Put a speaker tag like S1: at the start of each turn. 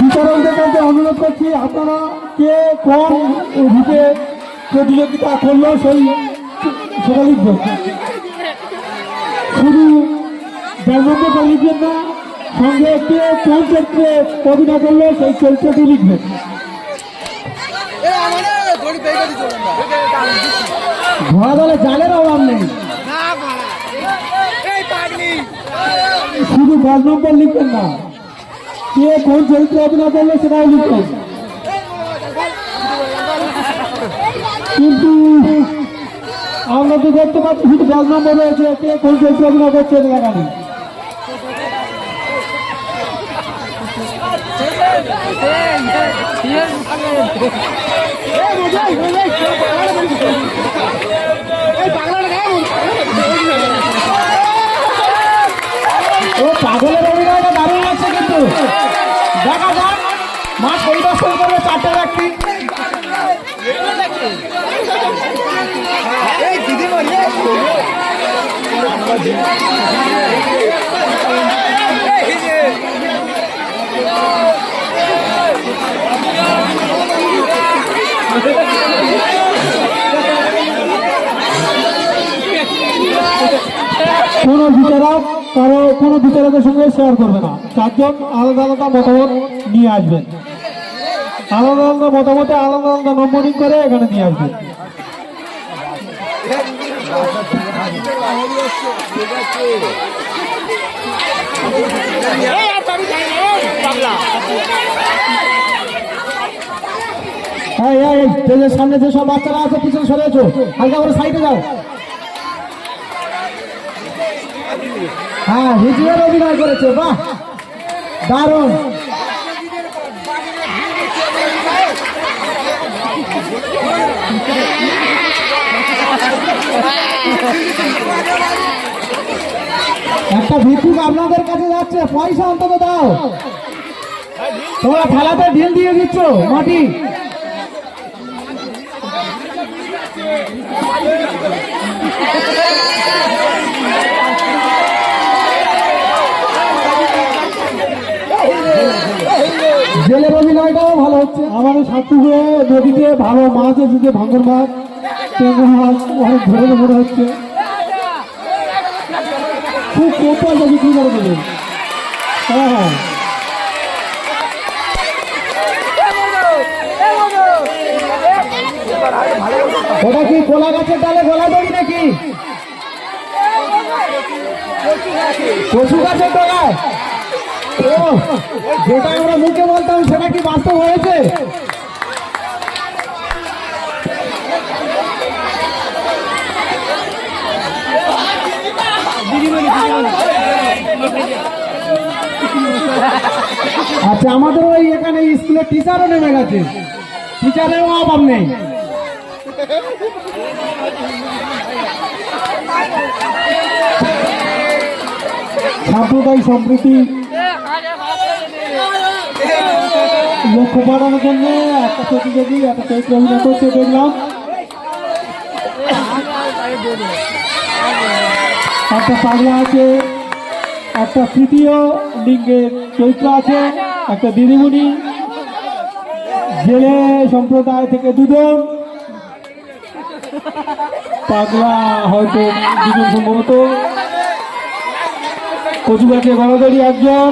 S1: বিচারকদের কাছে অনুরোধ করছি, আপনারা কে কোন রূপে প্রতিযোগিতা করল সেই সেটা লিখবেন। শুধু জন্মটা লিখবেন না, সঙ্গে কে কোন চরিত্রে অভিনয় করল সেই চরিত্রটি লিখবেন। ঘোড়া দলে জালের অভাব নেই। শুধু নম্বর লিখবেন না। কে কোন চরিত্রে অভিনয় করল সেটাও লিখবেন কিন্তু আমরা তো দেখতে পাচ্ছি শুধু দশ নম্বর রয়েছে কে কোন চরিত্রে অভিনয় করছে এটা লেখা নেই ও পাগলের অভিনয়টা দারুণ লাগছে কিন্তু দেখা যাক মাঠ পরিদর্শন করবে চারটে ব্যক্তি। কোনো বিচারক কারও কোনো বিচারকের সঙ্গে শেয়ার করবে না। চারজন আলাদা আলাদা মতামত নিয়ে আসবেন আলাদা আলাদা মতামতে আলাদা আলাদা নম্বরিং করে এখানে নিয়ে আসবেন সামনে যেসব বাচ্চারা আছে, পিছনে সরেছো হালকা করে সাইডে যাও। হ্যাঁ হিজড়ের অভিনয় করেছে, বাহ। দারুণ। একটা ভিক্ষুক আপনাদের কাছে যাচ্ছে, পয়সা অন্তত দাও। তোমরা খেলাতে ঢিল দিয়ে দিচ্ছ, মাটি। জেলের অভিনয়টাও ভালো হচ্ছে। আমাদের সাতপুকুরে নদীতে ভালো মাছ এসেছে ভাঙ্গর মাছ মাছ ধরে মনে হচ্ছে। খুব কম পয়সা বিক্রি করে দেবেন হ্যাঁ হ্যাঁ। ওটা কি কোলা গাছের ডালে গলা দড়ি নাকি? কচু গাছের ডগায়? যেটা আমরা মুখে বলতাম, সেটা কি বাস্তব হয়েছে? আচ্ছা আমাদের ওই এখানে স্কুলের টিচারও নেমে গেছে। টিচারেরও অভাব নেই। সাম্প্রদায়িক সম্প্রীতি লক্ষ্য বাড়ানোর জন্য একটা প্রতিযোগী, একটা চরিত্র অভিনয় করতে দেখলাম। একটা পাগলা আছে, একটা তৃতীয় লিঙ্গের চরিত্র আছে, একটা দিদিমণি। জেলে সম্প্রদায় থেকে দুজন পাগলা হয়তো দুজন সম্ভবত। কচু গাছে গণদড়ি একজন।